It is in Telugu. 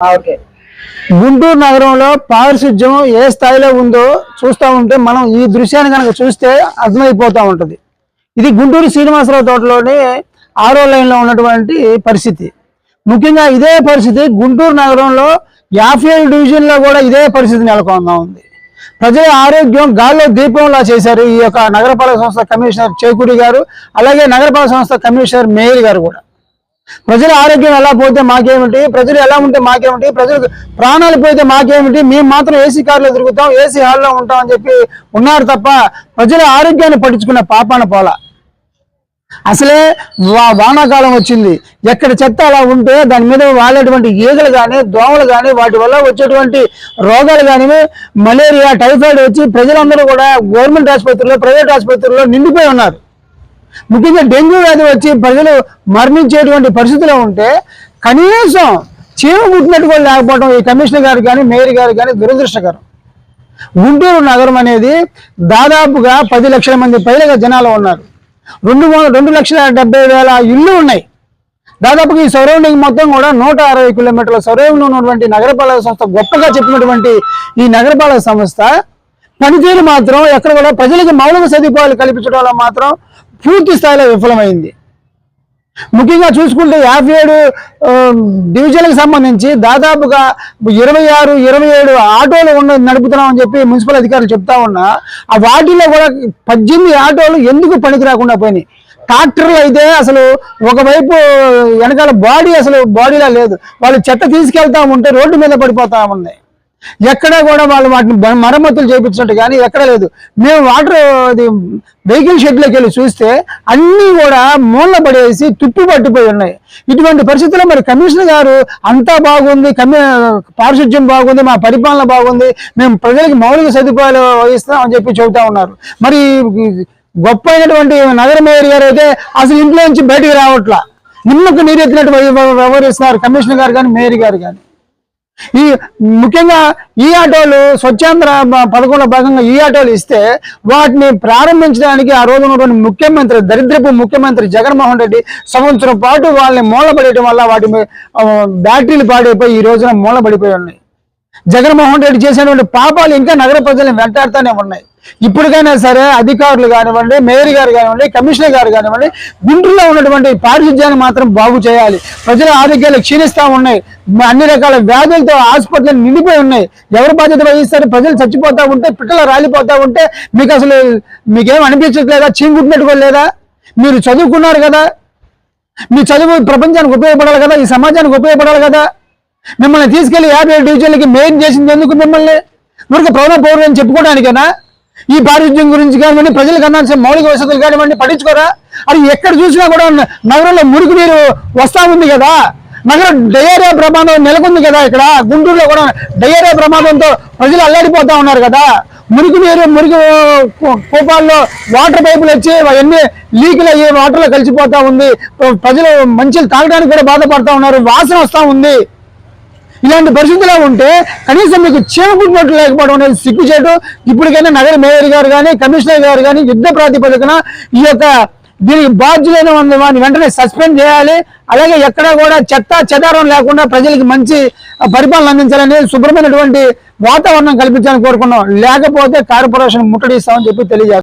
ఓకే. గుంటూరు నగరంలో పారిశుద్ధ్యం ఏ స్థాయిలో ఉందో చూస్తూ ఉంటే మనం ఈ దృశ్యాన్ని కనుక చూస్తే అర్థమైపోతూ ఉంటుంది. ఇది గుంటూరు శ్రీనివాసరావు తోటలోని ఆరో లైన్లో ఉన్నటువంటి పరిస్థితి. ముఖ్యంగా ఇదే పరిస్థితి గుంటూరు నగరంలో యాభై ఏడు డివిజన్లో కూడా ఇదే పరిస్థితి నెలకొందా ఉంది. ప్రజల ఆరోగ్యం గాల్లో దీపంలా చేశారు ఈ యొక్క నగరపాలక సంస్థ కమిషనర్ చేకూరి గారు అలాగే నగరపాలక సంస్థ కమిషనర్ మేయర్ గారు కూడా. ప్రజల ఆరోగ్యం ఎలా పోతే మాకేమిటి? ప్రజలు ఎలా ఉంటే మాకేమిటి? ప్రజలు ప్రాణాలు పోతే మాకేమిటి? మేము మాత్రం ఏసీ కార్లో తిరుగుతాం ఏసీ హాల్లో ఉంటాం అని చెప్పి ఉన్నారు తప్ప ప్రజల ఆరోగ్యాన్ని పట్టించుకున్న పాపాన పోల. అసలే వా- వానాకాలం వచ్చింది. ఎక్కడ చెత్త అలా ఉంటే దాని మీద వాలేటువంటి ఈగలు కానీ దోమలు కానీ వాటి వల్ల వచ్చేటువంటి రోగాలు కానీ మలేరియా టైఫాయిడ్ వచ్చి ప్రజలందరూ కూడా గవర్నమెంట్ ఆసుపత్రుల్లో ప్రైవేట్ ఆసుపత్రుల్లో నిండిపోయి ఉన్నారు. ముఖ్యంగా డెంగ్యూ వ్యాధి వచ్చి ప్రజలు మరణించేటువంటి పరిస్థితిలో ఉంటే కనీసం చీమ పుట్టినట్టు కూడా లేకపోవడం ఈ కమిషనర్ గారు కానీ మేయర్ గారు కానీ దురదృష్టకరం. గుంటూరు నగరం అనేది దాదాపుగా పది లక్షల మంది పైగా జనాలు ఉన్నారు. రెండు రెండు లక్షల డెబ్బై వేల ఇళ్ళు ఉన్నాయి. దాదాపుగా ఈ సరౌండింగ్ మొత్తం కూడా నూట అరవై కిలోమీటర్ల సరౌండింగ్ ఉన్నటువంటి నగరపాలక సంస్థ గొప్పగా చెప్పినటువంటి ఈ నగరపాలక సంస్థ పనితీరు మాత్రం ఎక్కడ కూడా ప్రజలకు మౌలిక సదుపాయాలు కల్పించడంలో మాత్రం పూర్తి స్థాయిలో విఫలమైంది. ముఖ్యంగా చూసుకుంటే యాభై ఏడు డివిజన్లకు సంబంధించి దాదాపుగా ఇరవై ఆరు ఇరవై ఏడు ఆటోలు ఉన్న నడుపుతున్నామని చెప్పి మున్సిపల్ అధికారులు చెప్తా ఉన్నా ఆ వాటిలో కూడా పద్దెనిమిది ఆటోలు ఎందుకు పనికి రాకుండా పోయినాయి? ట్రాక్టర్లు అయితే అసలు ఒకవైపు వెనకాల బాడీ అసలు బాడీలా లేదు. వాళ్ళు చెత్త తీసుకెళ్తా ఉంటే రోడ్డు మీద పడిపోతా ఉన్నాయి. ఎక్కడ కూడా వాళ్ళు వాటిని మరమ్మతులు చేయించినట్టు కానీ ఎక్కడ లేదు. మేము వాటర్ అది వెహికల్ షెడ్లోకి వెళ్ళి చూస్తే అన్నీ కూడా మూల పడేసి తుప్పు పట్టిపోయి ఉన్నాయి. ఇటువంటి పరిస్థితుల్లో మరి కమిషనర్ గారు అంతా బాగుంది కమి పారిశుధ్యం బాగుంది మా పరిపాలన బాగుంది మేము ప్రజలకు మౌలిక సదుపాయాలు వహిస్తాం అని చెప్పి చెబుతా ఉన్నారు. మరి గొప్ప అయినటువంటి నగర మేయర్ గారు అయితే అసలు ఇంట్లో నుంచి బయటికి రావట్లా. నిమ్మకు నీరెత్తినట్టు వ్యవహరిస్తున్నారు కమిషనర్ గారు కానీ మేయర్ గారు కానీ. ఈ ముఖ్యంగా ఈ ఆటోలు స్వచ్ఛాంధ్ర పథకంలో భాగంగా ఈ ఆటోలు ఇస్తే వాటిని ప్రారంభించడానికి ఆ రోజు ఉన్నటువంటి ముఖ్యమంత్రి దరిద్రపు ముఖ్యమంత్రి జగన్మోహన్ రెడ్డి సంవత్సరం పాటు వాళ్ళని మూలబడేయడం వల్ల వాటి బ్యాటరీలు పాడైపోయి ఈ రోజున మూలపడిపోయి ఉన్నాయి. జగన్మోహన్ రెడ్డి చేసినటువంటి పాపాలు ఇంకా నగర ప్రజలను వెంటాడుతూనే ఉన్నాయి. ఇప్పటికైనా సరే అధికారులు కానివ్వండి మేయర్ గారు కానివ్వండి కమిషనర్ గారు కానివ్వండి గుంటూరులో ఉన్నటువంటి పారిశుద్ధ్యాన్ని మాత్రం బాగు చేయాలి. ప్రజల ఆరోగ్యాలు క్షీణిస్తూ ఉన్నాయి. అన్ని రకాల వ్యాధులతో హాస్పిటల్ నిండిపోయి ఉన్నాయి. ఎవరు బాధ్యత వహిస్తారు? ప్రజలు చచ్చిపోతా ఉంటే పిట్టలు రాలిపోతూ ఉంటే మీకు అసలు మీకేం అనిపించట్లేదా? చీంగుట్టినట్టు లేదా? మీరు చదువుకున్నారు కదా? మీ చదువు ప్రపంచానికి ఉపయోగపడాలి కదా? ఈ సమాజానికి ఉపయోగపడాలి కదా? మిమ్మల్ని తీసుకెళ్ళి యాభై ఏడు డివిజన్లకి మెయిన్ చేసింది ఎందుకు మిమ్మల్ని? ఊరికి ప్రౌఢ పౌరులు అని చెప్పుకోవడానికేనా? ఈ పారిశుద్ధ్యం గురించి కానివ్వండి ప్రజలకు అందాల్సిన మౌలిక వసతులు కానివ్వండి పట్టించుకోరా? అది ఎక్కడ చూసినా కూడా నగరంలో మురికి నీరు వస్తా ఉంది కదా. నగరం డయేరియా ప్రమాదం నెలకొంది కదా ఇక్కడ. గుంటూరులో కూడా డయేరియా ప్రమాదంతో ప్రజలు అల్లాడిపోతా ఉన్నారు కదా. మురికి నీరు మురికి కోపాల్లో కూపాల్లో వాటర్ పైపులు వచ్చి అవన్నీ లీకులు అయ్యి వాటర్లో కలిసిపోతా ఉంది. ప్రజలు మంచిలు తాగడానికి కూడా బాధపడతా ఉన్నారు. వాసన వస్తా ఉంది. ఇలాంటి పరిస్థితిలో ఉంటే కనీసం మీకు చేపట్టినట్టు లేకపోవడం అనేది సిగ్గుచేటు. ఇప్పటికైనా నగర మేయర్ గారు కానీ కమిషనర్ గారు కానీ యుద్ధ ప్రాతిపదికన ఈ యొక్క దీనికి బాధ్యులైన ఉన్న వెంటనే సస్పెండ్ చేయాలి. అలాగే ఎక్కడా కూడా చెత్త చెదారం లేకుండా ప్రజలకు మంచి పరిపాలన అందించాలని శుభ్రమైనటువంటి వాతావరణం కల్పించాలని కోరుకున్నాం. లేకపోతే కార్పొరేషన్ ముట్టడిస్తామని చెప్పి తెలియజేస్తాం